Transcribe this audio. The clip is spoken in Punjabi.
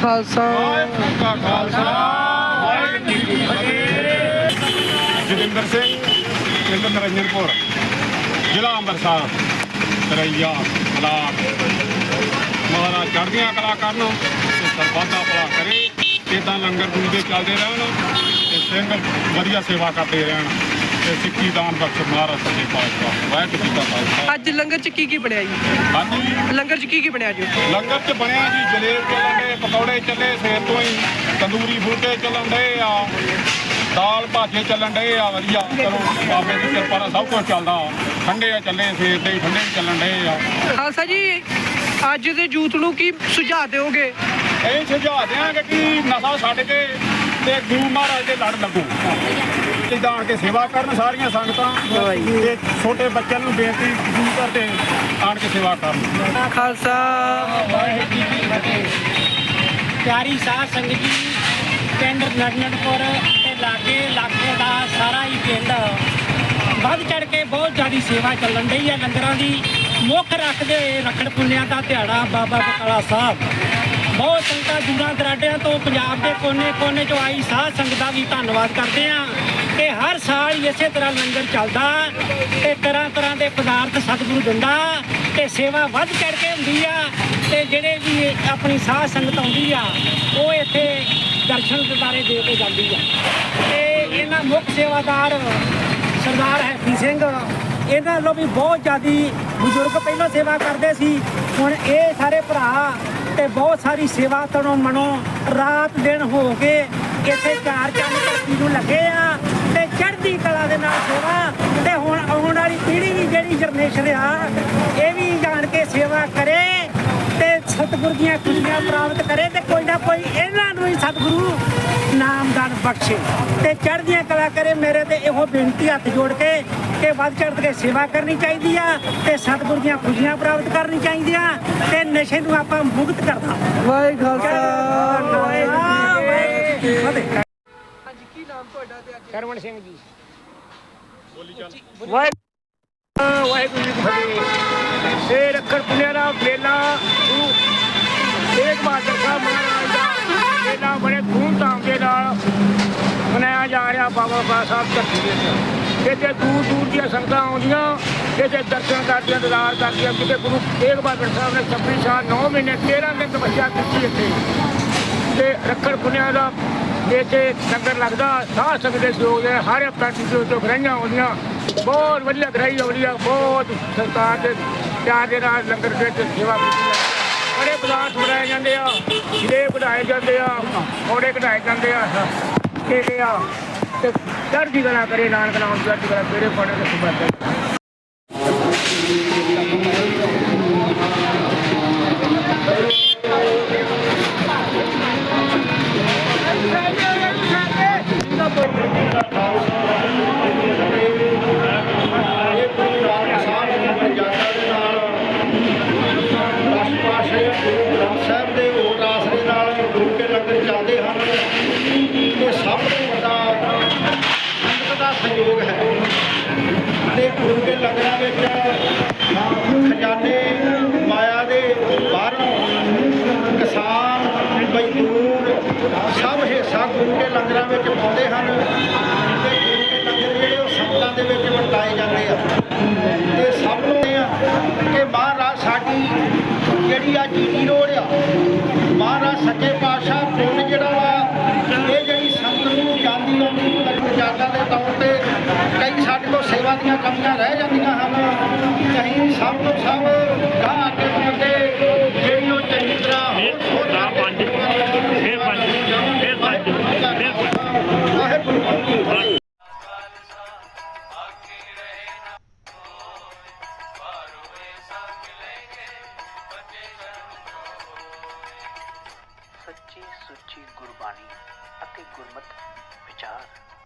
ਖਾਲਸਾ। ਵਾਹਿਗੁਰੂ ਕਾ ਖਾਲਸਾ, ਵਾਹਿਗੁਰੂ ਜੀ ਕੀ ਫਤਿਹ। ਜਗਿੰਦਰ ਸਿੰਘ ਪਿੰਡ ਨਰਿੰਜਨਪੁਰ ਜ਼ਿਲ੍ਹਾ ਅੰਮ੍ਰਿਤਸਰ, ਤਰਈਆ, ਬਲਾਕ। ਮਹਾਰਾਜ ਚੜ੍ਹਦੀਆਂ ਕਲਾ ਕਰਨ, ਤੇ ਸਰਬੱਤ ਦਾ ਭਲਾ ਕਰੇ ਇਦਾਂ ਲੰਗਰ ਦੂਜੇ ਚੱਲਦੇ ਰਹਿਣ, ਤੇ ਸਿੰਘ ਵਧੀਆ ਸੇਵਾ ਕਰਦੇ ਰਹਿਣ। ਸਿੱਖੀ ਦਾਨ ਬਖਸ਼ ਮਹਾਰਾਜ ਸੱਚੇ ਪਾਤਸ਼ਾਹ? ਵਾਹਿਗੁਰੂ ਜੀ ਕਾ ਖਾਲਸਾ। ਅੱਜ ਲੰਗਰ ਚ ਕੀ ਕੀ ਬਣਿਆ ਜੀ? ਹਾਂਜੀ ਲੰਗਰ ਚ ਕੀ ਕੀ ਬਣਿਆ ਜੀ? ਲੰਗਰ ਚ ਬਣਿਆ ਜੀ ਜਲੇਬ ਚੱਲਣ ਪਕੌੜੇ ਚੱਲੇ ਸਵੇਰ ਤੋਂ ਹੀ ਤੰਦੂਰੀ ਫੁਲਕੇ ਚੱਲਣ ਦੇ ਆ ਦਾਲ ਭਾਜੇ ਚੱਲਣ ਦੇ ਆ ਵਧੀਆ। ਚਲੋ ਬਾਬੇ ਦੀ ਕਿਰਪਾ ਨਾਲ ਸਭ ਕੁਝ ਚੱਲਦਾ। ਠੰਡੇ ਆ ਚੱਲੇ ਸਵੇਰ ਦੇ ਠੰਡੇ ਵੀ ਚੱਲਣ ਦੇ ਆ। ਖਾਲਸਾ ਜੀ ਅੱਜ ਦੇ ਯੂਥ ਨੂੰ ਕੀ ਸੁਝਾਅ ਦਿਓਗੇ? ਇਹ ਸੁਝਾਅ ਦਿਆਂਗੇ ਕਿ ਨਸ਼ਾ ਛੱਡ ਕੇ ਤੇ ਗੁਰੂ ਮਹਾਰਾਜ ਦੇ ਲੜ ਲੱਗੋ। ਇਦਾਂ ਆਣ ਕੇ ਸੇਵਾ ਕਰਨ ਸਾਰੀਆਂ ਸੰਗਤਾਂ ਤੇ ਛੋਟੇ ਬੱਚਿਆਂ ਨੂੰ ਬੇਨਤੀ ਘਰ ਤੇ ਆਣ ਕੇ ਸੇਵਾ ਕਰਨ। ਖਾਲਸਾ ਵਾਹਿਗੁਰੂ। ਜੀ ਕੀ ਫਤਿਹ ਪਿਆਰੀ ਸਾਧ ਸੰਗਤ ਜੀ ਪਿੰਡ ਨਰਨਟਪੁਰ ਤੇ ਲਾਗੇ ਇਲਾਕੇ ਦਾ ਸਾਰਾ ਹੀ ਪਿੰਡ ਵੱਧ ਚੜ ਕੇ ਬਹੁਤ ਜ਼ਿਆਦੀ ਸੇਵਾ ਚੱਲਣ ਡਈ ਹੈ ਲੰਗਰਾਂ ਦੀ। ਮੁੱਖ ਰੱਖਦੇ ਹੋਏ ਰੱਖੜ ਪੁੰਨਿਆਂ ਦਾ ਦਿਹਾੜਾ ਬਾਬਾ ਬਕਾਲਾ ਸਾਹਿਬ। ਬਹੁਤ ਸੰਗਤਾਂ ਦੂਰਾਂ ਦਰਾਡਿਆਂ ਤੋਂ ਪੰਜਾਬ ਦੇ ਕੋਨੇ-ਕੋਨੇ ਚੋਂ ਆਈ ਸਾਧ ਸੰਗਤ ਦਾ ਵੀ ਧੰਨਵਾਦ ਕਰਦੇ ਹੀ। ਇਸੇ ਤਰ੍ਹਾਂ ਲੰਗਰ ਚੱਲਦਾ ਤੇ ਤਰ੍ਹਾਂ ਤਰ੍ਹਾਂ ਦੇ ਪਦਾਰਥ ਸਤਿਗੁਰੂ ਦਿੰਦਾ ਤੇ ਸੇਵਾ ਵੱਧ ਚੜ ਕੇ ਹੁੰਦੀ ਆ ਤੇ ਜਿਹੜੇ ਵੀ ਆਪਣੀ ਸਾਧ ਸੰਗਤ ਆਉਂਦੀ ਆ, ਉਹ ਇੱਥੇ ਦਰਸ਼ਨ ਦਿਦਾਰੇ ਦੇ ਕੇ ਜਾਂਦੀ ਆ। ਤੇ ਇਹਨਾਂ ਮੁੱਖ ਸੇਵਾਦਾਰ ਸਰਦਾਰ ਹੈਪੀ ਸਿੰਘ, ਇਹਨਾਂ ਵੱਲੋਂ ਵੀ ਬਹੁਤ ਜ਼ਿਆਦੀ ਬਜ਼ੁਰਗ ਪਹਿਲਾਂ ਸੇਵਾ ਕਰਦੇ ਸੀ, ਹੁਣ ਇਹ ਸਾਰੇ ਭਰਾ ਤੇ ਬਹੁਤ ਸਾਰੀ ਸੇਵਾ ਤਨੋਂ ਮਨੋਂ ਰਾਤ ਦਿਨ ਹੋ ਕੇ ਇੱਥੇ ਚਾਰ ਚੰਨ ਧਰਤੀ ਨੂੰ ਲੱਗੇ ਆ ਤੇ ਚੜ੍ਹਦੀ ਕਲਾ ਦੇ ਨਾਲ ਸੇਵਾ ਤੇ ਹੁਣ ਆਉਣ ਵਾਲੀ ਪੀੜ੍ਹੀ ਵੀ ਜਿਹੜੀ ਜਨਰੇਸ਼ਨ ਆ ਇਹ ਵੀ ਜਾਣ ਕੇ ਸੇਵਾ ਕਰੇ ਤੇ ਸਤਿਗੁਰ ਦੀਆਂ ਖੁਸ਼ੀਆਂ ਪ੍ਰਾਪਤ ਕਰੇ ਤੇ ਕੋਈ ਨਾ ਕੋਈ ਇਹਨਾਂ ਨੂੰ ਹੀ ਸਤਿਗੁਰੂ ਨਾਮਦਾਨ ਬਖਸ਼ੇ। ਤੇ ਚੜ੍ਹਦੀਆਂ ਕਲਾ ਕਰੇ ਮੇਰੇ ਤੇ ਇਹੋ ਬੇਨਤੀ ਹੱਥ ਜੋੜ ਕੇ ਕਿ ਵੱਧ ਚੜ੍ਹ ਕੇ ਸੇਵਾ ਕਰਨੀ ਚਾਹੀਦੀ ਆ ਤੇ ਸਤਿਗੁਰ ਦੀਆਂ ਖੁਸ਼ੀਆਂ ਪ੍ਰਾਪਤ ਕਰਨੀ ਚਾਹੀਦੀਆਂ ਤੇ ਨਸ਼ੇ ਨੂੰ ਆਪਾਂ ਮੁਕਤ ਕਰਨਾ। ਵਾਹਿਗੁਰੂ ਵਾਹਿਗੁਰੂ ਅੱਜ ਕੀ ਨਾਮ ਤੁਹਾਡਾ ਤੇ ਅੱਜ? ਕਰਮਨ ਸਿੰਘ ਜੀ। ਬੋਲੀ ਵਾਹਿਗੁਰੂ। ਵਾਹਿਗੁਰੂ ਜੀ ਕੀ ਫਤਿਹ। ਇਹ ਰੱਖੜ ਪੁੰਨਿਆ ਦਾ ਮੇਲਾ ਗੁਰੂ ਤੇਗ ਬਹਾਦਰ ਸਾਹਿਬ ਮਹਾਰਾਜ ਦਾ ਮੇਲਾ ਬੜੇ ਧੂਮਧਾਮ ਦੇ ਨਾਲ ਮਨਾਇਆ ਜਾ ਰਿਹਾ ਬਾਬਾ ਬਾਬਾ ਸਾਹਿਬ ਧਰਤੀ ਦੇ ਉੱਤੇ। ਇੱਥੇ ਦੂਰ ਦੂਰ ਦੀਆਂ ਸੰਗਤਾਂ ਆਉਂਦੀਆਂ, ਇੱਥੇ ਦਰਸ਼ਨ ਕਰਦੀਆਂ ਦਰਾਰ ਕਰਦੀਆਂ ਕਿਤੇ ਗੁਰੂ ਤੇਗ ਬਹਾਦਰ ਸਾਹਿਬ ਨੇ 26 ਸਾਲ 9 ਮਹੀਨੇ 13 ਦਿਨ ਤਪੱਸਿਆ ਕੀਤੀ ਇੱਥੇ। ਤੇ ਰੱਖੜ ਪੁੰਨਿਆ ਦਾ ਇੱਥੇ ਲੰਗਰ ਲੱਗਦਾ ਸਾਹ ਸੰਗਤ ਦੇ ਸਹਿਯੋਗ ਦੇ ਹਰ ਪਿੰਡ ਦੇ ਤੋਂ ਗਰਾਈਆਂ ਆਉਂਦੀਆਂ। ਬਹੁਤ ਵਧੀਆ ਗ੍ਰਹਿ ਆਉਂਦੀ ਆ, ਬਹੁਤ ਸਰਕਾਰ ਦੇ ਪਿਆਰ ਦੇ ਨਾਲ ਲੰਗਰ ਦੇ ਵਿੱਚ ਸੇਵਾ ਕੀਤੀ ਜਾਂਦੀ ਬੜੇ ਪਦਾਰਥ ਬਣਾਏ ਜਾਂਦੇ ਆ, ਜਿਹੜੇ ਵਧਾਏ ਜਾਂਦੇ ਆ ਔੜੇ ਕਢਾਏ ਜਾਂਦੇ ਆ ਇਹ ਆ, ਤੇ ਚੜ੍ਹਦੀ ਕਲਾ ਕਰੇ, ਨਾਨਕ ਨਾਮ ਚੜ੍ਹਦੀ ਕਲਾ ਤੇਰੇ ਪੜੇ ਤੇ ਸੁਭਾਤੇ ਗੁਰੂ ਚੱਲਦੇ ਹਨ ਤੇ ਸਭ ਤੋਂ ਵੱਡਾ ਸੰਗਤ ਦਾ ਸਹਿਯੋਗ ਹੈ। ਤੇ ਗੁਰੂ ਕੇ ਲੰਗਰਾਂ ਵਿੱਚ ਖਜ਼ਾਨੇ, ਮਾਇਆ ਦੇ ਬਾਹਰੋਂ ਕਿਸਾਨ, ਮਜ਼ਦੂਰ ਸਭ ਹਿੱਸਾ ਗੁਰੂ ਕੇ ਲੰਗਰਾਂ ਵਿੱਚ ਪਾਉਂਦੇ ਹਨ ਤੇ ਗੁਰੂ ਕੇ ਲੰਗਰ ਜਿਹੜੇ ਉਹ ਸੰਗਤਾਂ ਦੇ ਵਿੱਚ ਵਰਤਾਏ ਜਾਂਦੇ ਆ। ਤੇ ਸਭ ਨੂੰ ਇਹ ਆ ਕਿ ਮਹਾਰਾਜ ਸਾਡੀ ਜਿਹੜੀ ਆ ਜੀਟੀ ਸੇਵਾ ਦੀਆਂ ਕਮੀਆਂ ਰਹਿ ਜਾਂਦੀਆਂ ਹਨ ਤੇ ਅਸੀਂ ਸਭ ਤੋਂ ਸਭ ਗਾਂ ਅੱਗੇ ਵਧਦੇ ਜਿਹੜੀ ਉਹ ਚੰਗੀ ਤਰ੍ਹਾਂ ਹੋਰ ਪੰਜ ਫੇਰ ਪੰਜ ਫੇਰ ਪੰਜ ਫੇਰ ਪੰਜ ਵਾਹਿਗੁਰੂ ਜੀ ਕੀ ਫਤਿਹ ਸੱਚੀ ਸੁੱਚੀ ਗੁਰਬਾਣੀ ਅਤੇ ਗੁਰਮਤ ਵਿਚਾਰ